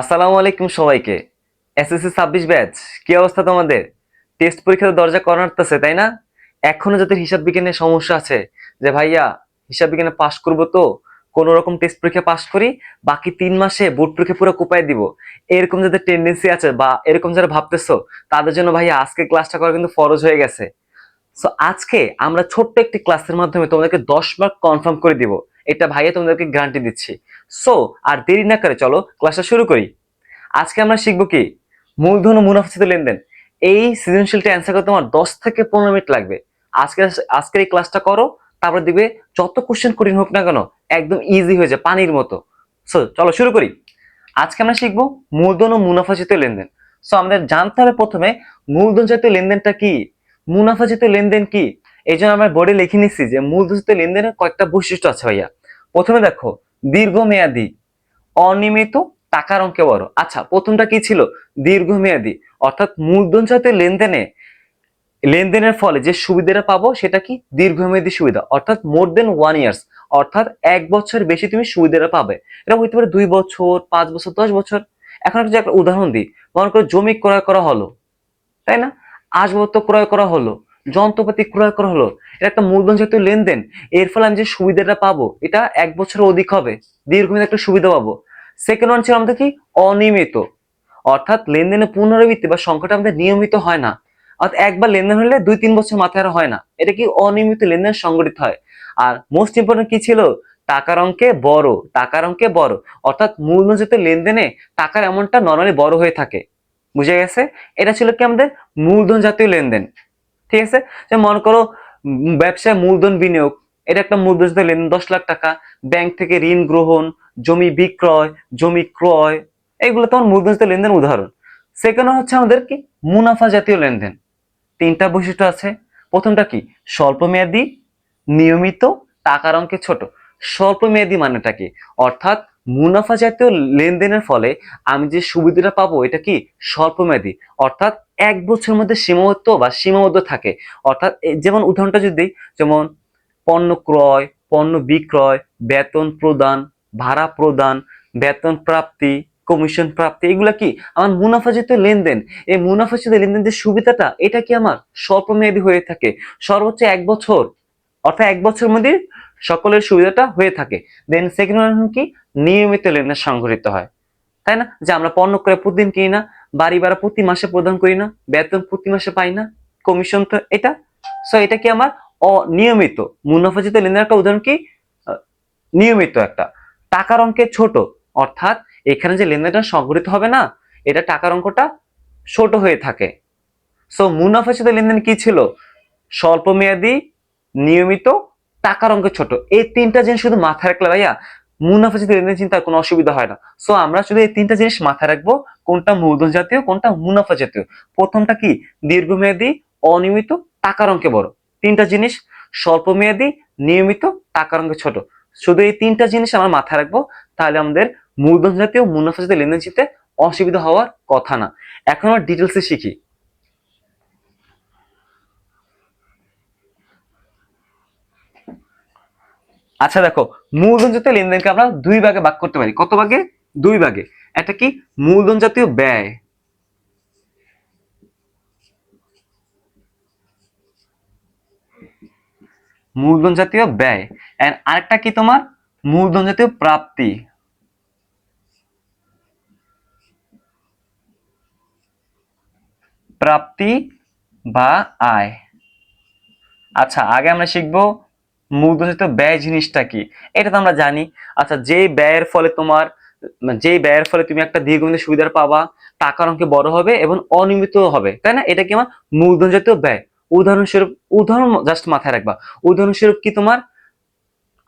আসসালামু আলাইকুম সবাইকে। এসএসসি ছাব্বিশ ব্যাচ, কি অবস্থা তোমাদের? টেস্ট পরীক্ষার দরজা কর্নারতেছে তাই না? এখনও যাদের হিসাব বিজ্ঞানে সমস্যা আছে, যে ভাইয়া, হিসাব বিজ্ঞানে পাশ করব তো, কোন রকম টেস্ট পরীক্ষা পাশ করি, বাকি তিন মাসে বোর্ড পরীক্ষা পুরো কোপায় দিব। এরকম যাদের টেন্ডেন্সি আছে বা এরকম যারা ভাবতেছো, তাদের জন্য ভাইয়া আজকে ক্লাসটা করা কিন্তু ফরজ হয়ে গেছে। সো আজকে আমরা ছোট্ট একটি ক্লাসের মাধ্যমে তোমাদেরকে দশ মার্ক কনফার্ম করে দিব। এটা ভাইয়া তোমাদেরকে গ্যারান্টি দিচ্ছি। সো আর দেরি না করে চলো ক্লাসটা শুরু করি। আজকে আমরা শিখব কি? মূলধন ও মুনাফাচিত লেনদেন। এই সৃজনশীলটা অ্যান্সার করতে তোমার দশ থেকে পনেরো মিনিট লাগবে। আজকে, আজকের এই ক্লাসটা করো, তারপর দিবে যত কোশ্চেন কঠিন হোক না কেন, একদম ইজি হয়ে যায়, পানির মতো। সো চলো শুরু করি। আজকে আমরা শিখব মূলধন ও মুনাফাচিত লেনদেন। সো আমাদের জানতে হবে প্রথমে মূলধন জাতীয় লেনদেনটা কি? মুনাফাচিত লেনদেন কি? এই জন্য আমরা বোর্ডে লিখে নিচ্ছি যে মূলধন জাতীয় লেনদেনের কয়েকটা বৈশিষ্ট্য আছে ভাইয়া। প্রথমে দেখো, দীর্ঘমেয়াদী, অনিয়মিত টাকার অঙ্কে বড়। আচ্ছা প্রথমটা কি ছিল? দীর্ঘমেয়াদী। অর্থাৎ মূলধন জাতীয় লেনদেনে, লেনদেনের ফলে যে সুবিধাটা পাবো সেটা কি? দীর্ঘমেয়াদী সুবিধা। অর্থাৎ মোর দেন ওয়ান ইয়ার্স অর্থাৎ এক বছর বেশি তুমি সুবিধাটা পাবে। এটা হইতে পারে দুই বছর, পাঁচ বছর, দশ বছর। এখন একটা একটা উদাহরণ দিই, মনে করো জমি ক্রয় করা হলো, তাই না? আসবাবপত্র ক্রয় করা হলো। যন্ত্রপাতি ক্রয় করা হলো। এটা একটা মূলধন জাতীয় লেনদেন। এর ফলে আমি যে সুবিধাটা পাবো, এটা এক বছরের অধিক হবে। দীর্ঘমেয়াদী একটা সুবিধা পাবো। সেকেন্ড ওয়ান ছিল আমাদের কি? অনিয়মিত। অর্থাৎ লেনদেনের পুনরাবৃত্তি বা সংখ্যাটা আমাদের নিয়মিত হয় না। অর্থাৎ একবার লেনদেন হলে দুই তিন বছর মাথায় আর হয় না। এটা কি অনিয়মিত লেনদেন সংগঠিত হয়? আর মোস্ট ইম্পর্টেন্ট কি ছিল? টাকার অঙ্কে বড়। টাকার অঙ্কে বড়। অর্থাৎ মূলধন জাতীয় লেনদেনে টাকার অ্যামাউন্টটা নর্মালি বড় হয়ে থাকে। বুঝে গেছে? এটা ছিল কি আমাদের? মূলধন জাতীয় লেনদেন। ঠিক আছে? যে মনে করো ব্যবসায় মূলধন বিনিয়োগ, এটা একটা মূলধন জাতীয় লেনদেন দশ লাখ টাকা, ব্যাংক থেকে ঋণ গ্রহণ, জমি বিক্রয়, জমি ক্রয় এগুলো তোমার মূলধন জাতীয় লেনদেন উদাহরণ। সেকেন্ড হচ্ছে আমাদের কি? মুনাফা জাতীয় লেনদেন। তিনটা বৈশিষ্ট্য আছে। প্রথমটা কি? স্বল্প মেয়াদি নিয়মিত, টাকার অঙ্কে ছোট। স্বল্প মেয়াদি মানেটা কি? অর্থাৎ মুনাফা জাতীয় লেনদেনের ফলে আমি যে সুবিধাটা পাবো, এটা কি স্বল্প মেয়াদি অর্থাৎ এক বছরের মধ্যে সীমাবদ্ধ বা সীমাবদ্ধ থাকে। অর্থাৎ যেমন উদাহরণটা যদি যেমন পণ্য ক্রয়, পণ্য বিক্রয়, বেতন প্রদান, ভাড়া প্রদান, বেতন প্রাপ্তি, কমিশন প্রাপ্তি, এগুলো কি? আমার মুনাফা জাতীয় লেনদেন। এই মুনাফা জাতীয় লেনদেন যে সুবিধাটা, এটা কি আমার স্বল্প মেয়াদী হয়ে থাকে? সর্বোচ্চ এক বছর। অর্থাৎ এক বছরের মধ্যে সকলের সুবিধাটা হয়ে থাকে। দেন সেকেন্ড ওয়ান কি? নিয়মিত লেনদেন সংঘটিত হয়। তাই না? যে আমরা পণ্য করে প্রতিদিন কিনি না, বাড়ি ভাড়া প্রতি মাসে প্রদান করি না, বেতন প্রতি মাসে পাই না কমিশন তো এটা। সো এটা কি আমার অনিয়মিত। মুনাফাজিত লেনদেনের একটা উদাহরণ কি? নিয়মিত একটা। টাকার অঙ্কে ছোট। অর্থাৎ এখানে যে লেনদেনটা সংঘটিত হবে না, এটা টাকার অঙ্কটা ছোট হয়ে থাকে। সো মুনাফাজিত লেনদেন কি ছিল? স্বল্প মেয়াদি নিয়মিত টাকার অঙ্কে ছোট। এই তিনটা জিনিস শুধু মাথায় রাখলে ভাইয়া মুনাফাজিত লেনদেন চিন্তার কোনো অসুবিধা হয় না। সো আমরা শুধু এই তিনটা জিনিস মাথায় রাখব, কোনটা মূলধন জাতীয়, কোনটা মুনাফা জাতীয়। প্রথমটা কি? দীর্ঘমেয়াদী, অনিয়মিত, টাকার অঙ্কে বড়। তিনটা জিনিস স্বল্প মেয়াদী নিয়মিত, টাকার অঙ্কে ছোট। শুধু এই তিনটা জিনিস আমরা মাথায় রাখব, তাহলে আমাদের মূলধন জাতীয়, মুনাফা জাতীয় লেনদেন চিনতে অসুবিধা হওয়ার কথা না। এখন আমরা ডিটেলসে শিখি। আচ্ছা দেখো, মূলধন জাতীয় লেনদেনকে আমরা দুই ভাগে ভাগ করতে পারি। কত ভাগে? দুই ভাগে। একটা কি? মূলধন জাতীয় ব্যয়। মূলধন জাতীয় ব্যয়। এন্ড আরেকটা কি তোমার? মূলধন জাতীয় প্রাপ্তি। প্রাপ্তি বা আয়। আচ্ছা আগে আমরা শিখব জাতীয় ব্যয় জিনিসটা কি? এটা তো আমরা জানি। আচ্ছা যে ব্যয়ের ফলে তোমার যে ব্যয়ের ফলে তুমি একটা দীর্ঘমেয়াদী সুবিধার পাবা, টাকার অঙ্কে বড় হবে এবং অনিয়মিত হবে, তাই না? এটা কি আমার মূলধন জাতীয় ব্যয়? উদাহরণস্বরূপ, উদাহরণ জাস্ট মাথায় রাখবা। উদাহরণস্বরূপ কি তোমার?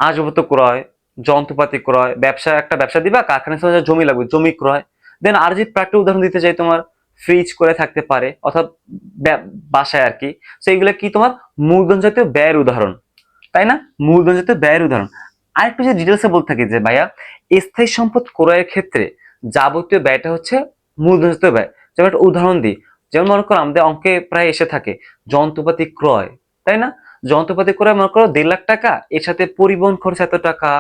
আসবাবপত্র ক্রয়, যন্ত্রপাতি ক্রয়, ব্যবসা, একটা ব্যবসা দিবা কারখানা জমি লাগবে, জমি ক্রয়। দেন আর যদি প্রাকৃতিক উদাহরণ দিতে চাই তোমার ফ্রিজ করে থাকতে পারে, অর্থাৎ বাসায় আর কি। এইগুলো কি তোমার? মূলধন জাতীয় ব্যয়ের উদাহরণ। তাই না? মূলধন জাতীয় ব্যয়ের উদাহরণ। আরেকটু যে ডিটেলসে বলতে থাকি যে ভাইয়া, স্থায়ী সম্পদ ক্রয়ের ক্ষেত্রে যাবতীয় ব্যয়টা হচ্ছে মূলধন জাতীয় ব্যয়। যেমন একটা উদাহরণ দিই, যেমন মনে করো আমাদের অঙ্কে প্রায় এসে থাকে, যন্ত্রপাতি ক্রয়, তাই না? যন্ত্রপাতি ক্রয় মনে করো দেড় লাখ টাকা, এর সাথে পরিবহন খরচ এত টাকা,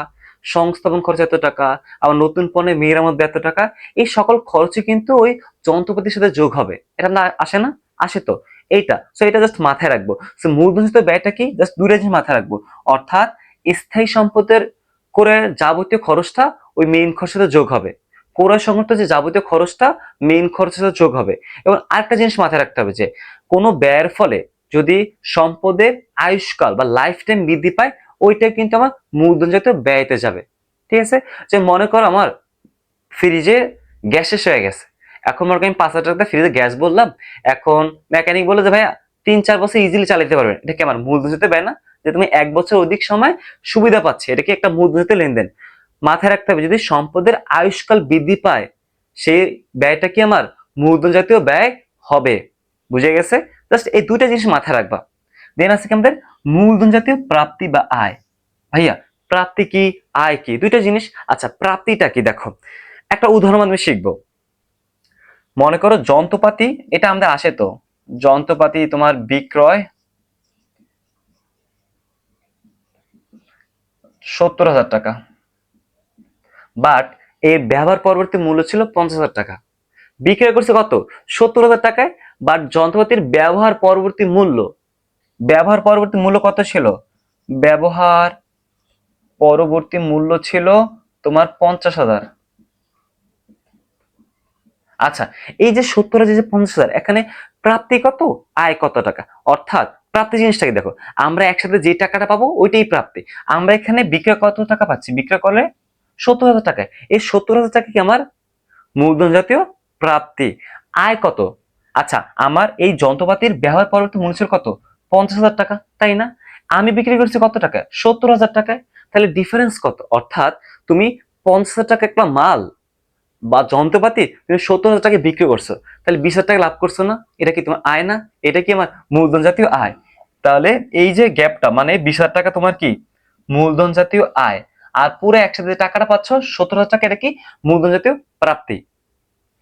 সংস্থাপন খরচ এত টাকা, আবার নতুন পণ্যে মেরামত এত টাকা, এই সকল খরচই কিন্তু ওই যন্ত্রপাতির সাথে যোগ হবে। এটা আসে না? আসে তো। এইটা। সো এটা জাস্ট মাথায় রাখব। সো মূলধনজিত ব্যয়টা কি? জাস্ট দূরে জিনিস মাথায় রাখব। অর্থাৎ স্থায়ী সম্পদের করে যাবতীয় খরচটা ওই মেইন খরচের সাথে যোগ হবে। ক্রয় সংক্রান্ত যে যাবতীয় খরচটা মেইন খরচের সাথে যোগ হবে। এবং আরেকটা জিনিস মাথায় রাখতে হবে যে, কোনো ব্যয়ের ফলে যদি সম্পদের আয়ুষ্কাল বা লাইফ টাইম বৃদ্ধি পায়, ওইটা কিন্তু আমার মূলধন জাতীয় ব্যয়তে যাবে। ঠিক আছে? যে মনে করো আমার ফ্রিজে গ্যাস শেষ হয়ে গেছে। এখন মনে করি পাঁচ হাজার টাকা ফ্রিজে গ্যাস বললাম, এখন মেকানিক বলে যে, ভাইয়া, তিন চার বছর ইজিলি চালাতে পারবেন। এটা কি আমার মূলধন জাতীয় ব্যয় না? যে তুমি এক বছর অধিক সময় সুবিধা পাচ্ছে। এটা কি একটা মূল জাতীয় লেনদেন? মাথায় রাখতে হবে, যদি সম্পদের আয়ুষ্কাল বৃদ্ধি পায়, সেই ব্যয়টা কি আমার মূলধন জাতীয় ব্যয় হবে? বুঝে গেছে? জাস্ট এই দুইটা জিনিস মাথায় রাখবা। দেন আছে কি আমাদের? মূলধন জাতীয় প্রাপ্তি বা আয়। ভাইয়া, প্রাপ্তি কি, আয় কি? দুইটা জিনিস। আচ্ছা প্রাপ্তিটা কি? দেখো, একটা উদাহরণ আমি শিখব। মনে করো যন্ত্রপাতি, এটা আমাদের আসে তো। যন্ত্রপাতি তোমার বিক্রয় সত্তর হাজার টাকা। বাট এর ব্যবহার পরবর্তী মূল্য ছিল পঞ্চাশ হাজার টাকা। বিক্রয় করছে কত? সত্তর হাজার টাকায়। বাট যন্ত্রপাতির ব্যবহার পরবর্তী মূল্য, ব্যবহার পরবর্তী মূল্য কত ছিল? ব্যবহার পরবর্তী মূল্য ছিল তোমার পঞ্চাশ হাজার। আচ্ছা এই যে সত্তর হাজার যে পঞ্চাশ হাজার, এখানে প্রাপ্তি কত? আয় কত টাকা? অর্থাৎ প্রাপ্তি জিনিসটাকে দেখো, আমরা একসাথে যে টাকাটা পাবো ওইটাই প্রাপ্তি। আমরা এখানে বিক্রয় কত টাকা পাচ্ছি? বিক্রয় করলে সত্তর হাজার টাকায় এই সত্তর হাজার টাকা কি আমার? মূলধন জাতীয় প্রাপ্তি। আয় কত? আচ্ছা আমার এই যন্ত্রপাতির ব্যবহার পরবর্তী মূল্য কত? পঞ্চাশ হাজার টাকা, তাই না? আমি বিক্রি করছি কত টাকা সত্তর হাজার টাকায়। তাহলে ডিফারেন্স কত? অর্থাৎ তুমি পঞ্চাশ হাজার টাকা একটা মাল বা যন্ত্রপাতি তুমি সত্তর হাজার টাকা বিক্রি করছ, তাহলে বিশ হাজার টাকা লাভ করছ না, এটা কি তোমার আয় না? এটা কি আমার মূলধন জাতীয় আয়? তাহলে এই যে গ্যাপটা মানে বিশ হাজার টাকা তোমার কি? মূলধন জাতীয় আয়। আর পুরো একসাথে টাকাটা পাচ্ছ, সত্তর হাজার টাকা, এটা কি মূলধন জাতীয় প্রাপ্তি?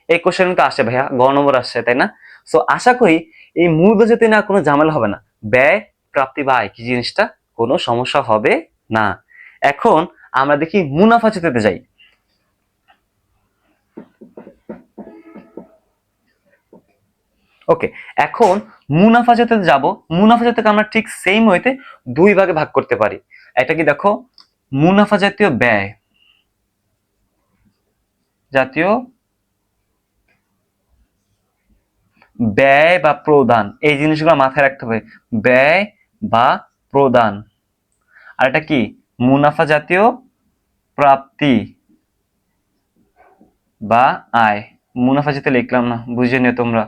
এই কিন্তু আসে ভাইয়া, গ নম্বর আসছে, তাই না? সো আশা করি এই মূলধন জাতীয় না কোনো ঝামেলা হবে না। ব্যয়, প্রাপ্তি বা আয়, কি জিনিসটা? কোনো সমস্যা হবে না। এখন আমরা দেখি মুনাফা চেতে যাই। ওকে এখন মুনাফা যাতে যাব। মুনাফা জাতীয়কে আমরা ঠিক সেম ওয়েতে দুই ভাগে ভাগ করতে পারি। এটা কি দেখো? মুনাফা জাতীয় ব্যয় জাতীয় ব্যয় বা প্রদান। এই জিনিসগুলো মাথায় রাখতে হবে। ব্যয় বা প্রদান। আর এটা কি? মুনাফা জাতীয় প্রাপ্তি। বা আয়। মুনাফা জাতীয় লিখলাম না, বুঝে নিও তোমরা।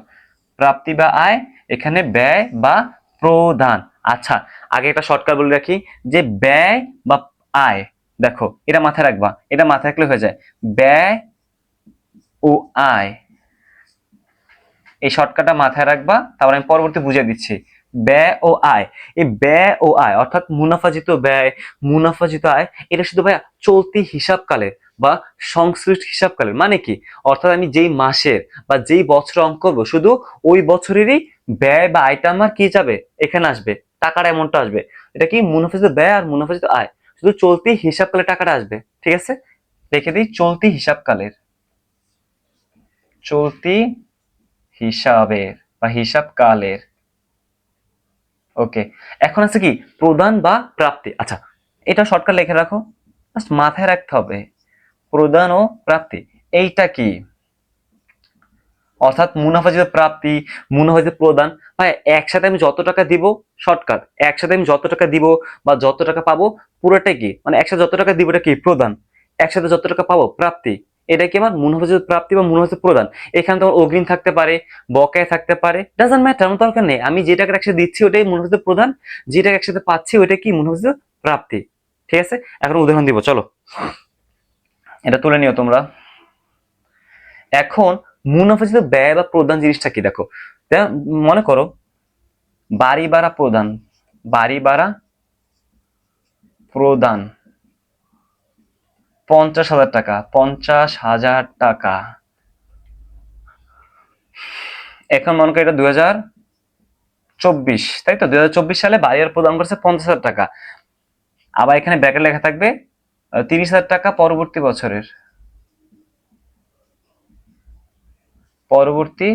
প্রাপ্তি বা আয়, এখানে ব্যয় বা প্রদান। আচ্ছা আগে একটা শর্টকাট বলে রাখি, যে ব্যয় বা আয়। দেখো, এটা মাথায় রাখবা, এটা মাথায় রাখলে হয়ে যায়। ব্যয় ও আয়। এই শর্টকাটটা মাথায় রাখবা, তারপর আমি পরবর্তী বুঝিয়ে দিচ্ছি। ব্যয় ও আয়। এই ব্যয় ও আয়, অর্থাৎ মুনাফাজিত ব্যয়, মুনাফাজিত আয়, এটা শুধু ভাইয়া চলতি হিসাবকালের বা সংশ্লিষ্ট হিসাবকালের মানে কি? অর্থাৎ আমি যেই মাসের বা যেই বছর অঙ্ক করব, শুধু ওই বছরেরই ব্যয় বা আয়টা আমার কি যাবে? এখানে আসবে। টাকার অ্যামাউন্টটা আসবে। এটা কি মুনাফাজিত ব্যয় আর মুনাফাজিত আয়? শুধু চলতি হিসাবকালে টাকাটা আসবে, ঠিক আছে? রেখে দিই চলতি হিসাবকালের। চলতি হিসাবের বা হিসাবকালের। ওকে, এখন আছে কি? প্রদান বা প্রাপ্তি। আচ্ছা এটা শর্টকাট লিখে রাখো। মাথায় রাখতে হবে। প্রদান ও প্রাপ্তি। এইটা কি? অর্থাৎ মুনাফাজিত প্রাপ্তি মুনাফাজিত প্রদান, ভাই, একসাথে আমি যত টাকা দিব শর্টকাট একসাথে আমি যত টাকা দিব বা যত টাকা পাবো পুরোটাই কি? মানে একসাথে যত টাকা দিব এটা কি? প্রদান। একসাথে যত টাকা পাবো, প্রাপ্তি। এটা কি আমার মুনাফাজিত প্রাপ্তি বা মুনাফাজিত প্রদান? এখানে তোমার অগ্রিম থাকতে পারে, বকেয়া থাকতে পারে ডাজন্ট ম্যাটার আমার দরকার নেই। আমি যে টাকা একসাথে দিচ্ছি ওটাই মুনাফাজিত প্রদান, যে টাকা একসাথে পাচ্ছি ওটা কি মুনাফাজিত প্রাপ্তি? ঠিক আছে? এখন উদাহরণ দিব, চলো। এটা তুলে নিও তোমরা। এখন মুনাফাজিত ব্যয় বা প্রদান জিনিসটা কি দেখো? মনে করো, বাড়ি ভাড়া প্রদান, বাড়ি ভাড়া প্রদান। পঞ্চাশ হাজার টাকা, পঞ্চাশ হাজার টাকা। এখন মনে করি এটা দুই হাজার চব্বিশ, তাই তো? দুই হাজার চব্বিশ সালে বাড়ি ভাড়া প্রদান করছে পঞ্চাশ হাজার টাকা। আবার এখানে ব্র্যাকেট লেখা থাকবে তিরিশ হাজার টাকা পরবর্তী বছরের। পরবর্তী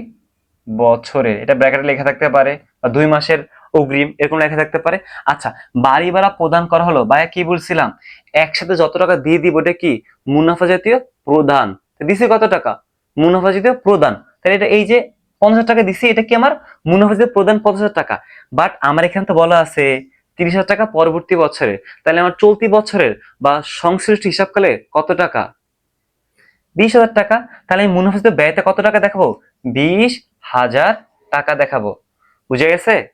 বছরে এটা ব্র্যাকেটে লেখা থাকতে পারে, বা দুই মাসের অগ্রিম, এরকম লেখা থাকতে পারে। আচ্ছা বাড়ি ভাড়া প্রদান করা হলো, ভাইয়া কি বলছিলাম? একসাথে যত টাকা দিয়ে দিব, এটা কি মুনাফা জাতীয় প্রদান? দিছে কত টাকা? মুনাফা জাতীয় প্রদান। তাহলে এটা এই যে পঞ্চাশ টাকা দিছি, এটা কি আমার মুনাফা জাতীয় প্রদান পঞ্চাশ টাকা? বাট আমার এখানে তো বলা আছে তিরিশ হাজার টাকা পরবর্তী বছরে। তাহলে আমার চলতি বছরের বা সংশ্লিষ্ট হিসাবকালে কত টাকা? বিশ হাজার টাকা। তাহলে আমি মুনাফা জাতীয় ব্যয়তে কত টাকা দেখাবো? বিশ হাজার টাকা দেখাবো। বুঝে গেছে?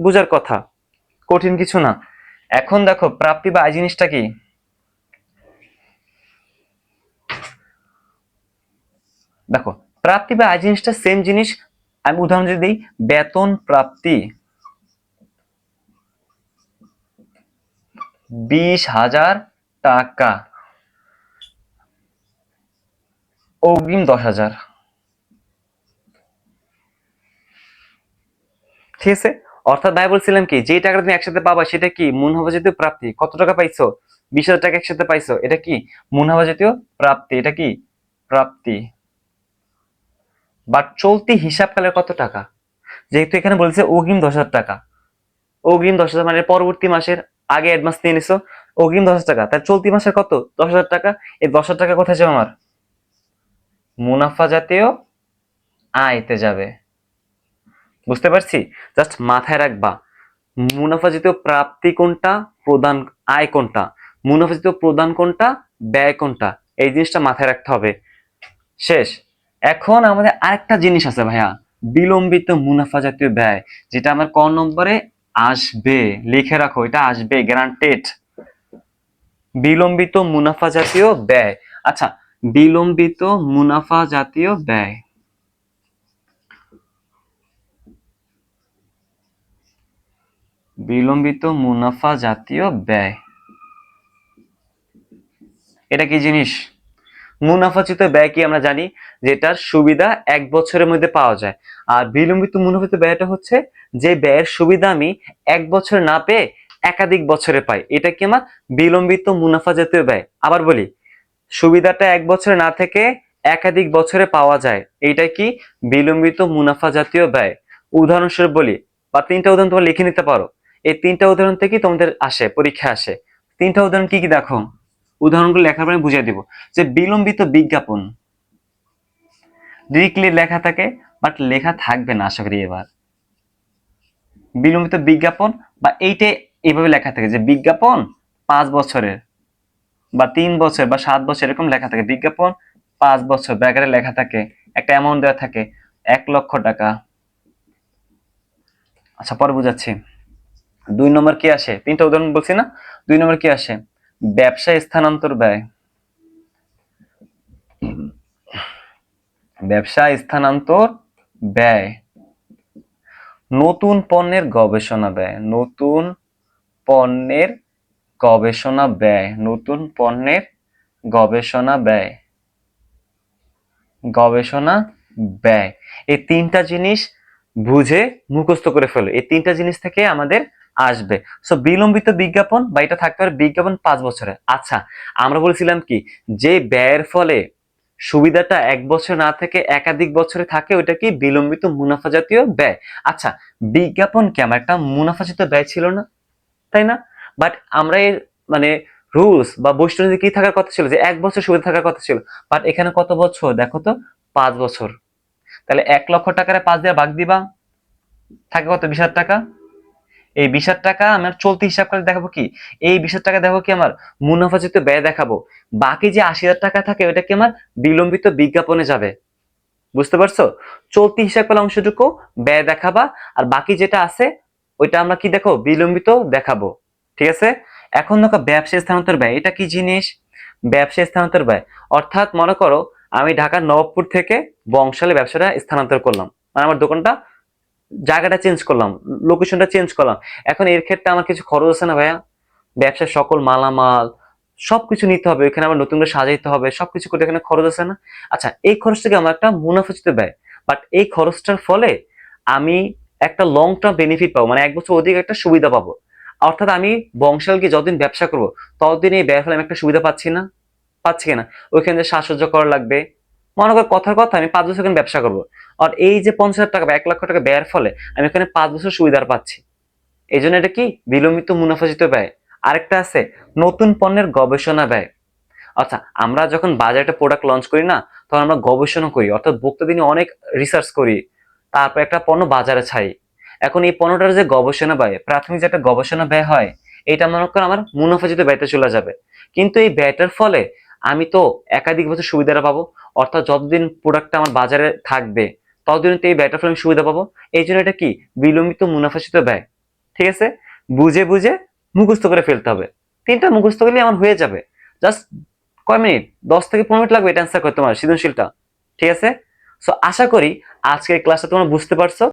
বুঝার কথা। কঠিন কিছু না। এখন দেখো, প্রাপ্তি বা আয় জিনিসটা কি? দেখো, প্রাপ্তি বা আয় জিনিসটা সেম জিনিস। আমি উদাহরণ যদি দিই, বেতন প্রাপ্তি। বিশ হাজার টাকা। অগ্রিম দশ হাজার। ঠিক আছে? অর্থাৎ ভাই বলছিলাম কি যে টাকাটা তুমি একসাথে পাবা সেটা কি মুনাফা জাতীয় প্রাপ্তি? কত টাকা পাইছো? বিশ হাজার টাকা একসাথে পাইছো, এটা কি মুনাফা জাতীয় প্রাপ্তি? এটা কি প্রাপ্তি? বাট চলতি হিসাবকালের কত টাকা? যেহেতু এখানে বলছে অগ্রিম দশ হাজার টাকা। অগ্রিম দশ হাজার মানে পরবর্তী মাসের আগে অ্যাডভান্স নিয়ে নিছো, অগ্রিম দশ টাকা। তার চলতি মাসের কত? দশ হাজার টাকা। এই দশ হাজার টাকা কোথায় যাবে আমার? মুনাফা জাতীয় আয়তে যাবে। বুঝতে পারছি? জাস্ট মাথায় রাখবা। মুনাফা জাতীয় প্রাপ্তি কোনটা? প্রদান আয় কোনটা? মুনাফা জাতীয় প্রদান কোনটা? ব্যয় কোনটা? এই জিনিসটা মাথায় রাখতে হবে। শেষ। এখন আমাদের আরেকটা জিনিস আছে ভাইয়া। বিলম্বিত মুনাফা জাতীয় ব্যয়, যেটা আমার ক নম্বরে আসবে, লিখে রাখো, এটা আসবে গ্যারান্টেড বিলম্বিত মুনাফা জাতীয় ব্যয়। আচ্ছা বিলম্বিত মুনাফা জাতীয় ব্যয়। বিলম্বিত মুনাফা জাতীয় ব্যয়। এটা কি জিনিস? মুনাফাচিত ব্যয় কি আমরা জানি? যেটার সুবিধা এক বছরের মধ্যে পাওয়া যায়। আর বিলম্বিত মুনাফাচিত ব্যয়টা হচ্ছে যে ব্যয়ের সুবিধা আমি এক বছর না পেয়ে একাধিক বছরে পাই। এটা কি আমার বিলম্বিত মুনাফা জাতীয় ব্যয়? আবার বলি, সুবিধাটা এক বছরে না থেকে একাধিক বছরে পাওয়া যায়। এইটা কি বিলম্বিত মুনাফা জাতীয় ব্যয়? উদাহরণস্বরূপ বলি, বা তিনটা উদাহরণ তোমরা লিখে নিতে পারো। এই তিনটা উদাহরণ থেকে তোমাদের আসে, পরীক্ষা আসে। তিনটা উদাহরণ কি কি দেখো? উদাহরণগুলো লেখার পরে বুঝিয়ে দিব। যে বিলম্বিত বিজ্ঞাপন। ডিরেক্টলি লেখা থাকে বাট লেখা থাকবে না, আশা করি এবার। বিলম্বিত বিজ্ঞাপন, বা এইটা এইভাবে লেখা থাকে যে বিজ্ঞাপন পাঁচ বছরের, বা তিন বছর, বা সাত বছর, এরকম লেখা থাকে। বিজ্ঞাপন পাঁচ বছর ব্যাগারে লেখা থাকে, একটা অ্যামাউন্ট দেওয়া থাকে, এক লক্ষ টাকা। আচ্ছা পরে বুঝাচ্ছি। দুই নম্বর কি আসে? তিনটা উদাহরণ বলছি না? দুই নম্বর কি আসে? ব্যবসা স্থানান্তর ব্যয়। ব্যবসা স্থানান্তর ব্যয়। নতুন পণ্যের গবেষণা ব্যয়। নতুন পণ্যের গবেষণা ব্যয়। নতুন পণ্যের গবেষণা ব্যয়। গবেষণা ব্যয়। এই তিনটা জিনিস বুঝে মুখস্থ করে ফেলো। এই তিনটা জিনিস থেকে আমাদের আসবে। সো বিলম্বিত বিজ্ঞাপন, বা এটা থাকতে পারে বিজ্ঞাপন পাঁচ বছরে। আচ্ছা আমরা বলছিলাম কি? যে ব্যয়ের ফলে সুবিধাটা এক বছর না থেকে একাধিক বছরে থাকে, ওইটা কি বিলম্বিত মুনাফা জাতীয় ব্যয়? আচ্ছা বিজ্ঞাপন কি? আমার একটা মুনাফা জাতীয় ব্যয় ছিল না, তাই না? বাট আমরা এর মানে রুলস বা বৈষ্ণবী কি থাকার কথা ছিল? যে এক বছর সুবিধা থাকার কথা ছিল। বাট এখানে কত বছর? দেখো তো, পাঁচ বছর। তাহলে এক লক্ষ টাকার পাঁচ দিয়ে ভাগ দিবা। থাকে কত? বিশ টাকা। এই বিশ টাকা আমার চলতি হিসাব করে দেখাবো কি? এই বিশ টাকা দেখাবো কি আমার মুনাফাজিত ব্যয় দেখাবো। বাকি যে আশি টাকা থাকে, ওটা কি আমার বিলম্বিত বিজ্ঞাপনে যাবে। বুঝতে পারছ? চলতি হিসাব করা অংশটুকু ব্যয় দেখাবা, আর বাকি যেটা আছে, ওইটা আমরা কি দেখো? বিলম্বিত দেখাবো। ঠিক আছে? এখন দেখো ব্যবসা স্থানান্তর ব্যয়। এটা কি জিনিস? ব্যবসা স্থানান্তর ব্যয়। অর্থাৎ মনে করো, আমি ঢাকার নবাবপুর থেকে বংশালে ব্যবসাটা স্থানান্তর করলাম। মানে আমার দোকানটা জায়গাটা চেঞ্জ করলাম লোকেশনটা চেঞ্জ করলাম। এখন এর ক্ষেত্রে আমার কিছু খরচ আছে না ভাইয়া? ব্যবসার সকল মালামাল, সবকিছু নিতে হবে, এখানে আবার নতুন করে সাজাইতে হবে, সবকিছু করে এখানে খরচ আছে না? আচ্ছা এই খরচটাকে আমার একটা মুনাফাচিত ব্যয়? বাট এই খরচটার ফলে আমি একটা লং টার্ম বেনিফিট পাবো মানে এক বছর অধিক একটা সুবিধা পাবো। অর্থাৎ আমি বংশালকে যতদিন ব্যবসা করব, ততদিন এই ফলে আমি একটা সুবিধা পাচ্ছি না? পাচ্ছি কিনা ওইখানে সাজসজ্জা করা লাগবে মনে কর কথার কথা, আমি পাঁচ বছর এখানে ব্যবসা করব। আর এই যে পঞ্চাশ হাজার টাকা বা এক লক্ষ টাকা ব্যয়ের ফলে আমি এখানে পাঁচ বছর সুবিধার পাচ্ছি। এই জন্য এটা কি? বিলম্বিত মুনাফাজিত ব্যয়। আরেকটা আছে, নতুন পণ্যের গবেষণা ব্যয়। আচ্ছা আমরা যখন বাজারে একটা প্রোডাক্ট লঞ্চ করি না, তখন আমরা গবেষণা করি। অর্থাৎ ভোক্তা দিনে অনেক রিসার্চ করি, তারপর একটা পণ্য বাজারে ছাই। এখন এই পণ্যটার যে গবেষণা ব্যয়, প্রাথমিক যে একটা গবেষণা ব্যয় হয়, এটা মনে করেন আমার মুনাফাজিত ব্যয়তে চলে যাবে। কিন্তু এই ব্যয়টার ফলে আমি তো একাধিক বছর সুবিধাটা পাবো অর্থাৎ যতদিন প্রোডাক্টটা আমার বাজারে থাকবে, ততদিন তো এই ব্যয়টা ফলে আমি সুবিধা পাবো। এই জন্য এটা কি? বিলম্বিত মুনাফাসিত ব্যয়। ঠিক আছে? বুঝে বুঝে মুখস্থ করে ফেলতে হবে। তিনটা মুখস্থ করলে আমার হয়ে যাবে। জাস্ট কয় মিনিট? দশ থেকে পনেরো মিনিট লাগবে এটা অ্যান্সার করতে তোমার সৃজনশীলটা। ঠিক আছে? সো আশা করি আজকের ক্লাসটা তোমরা বুঝতে পারছ।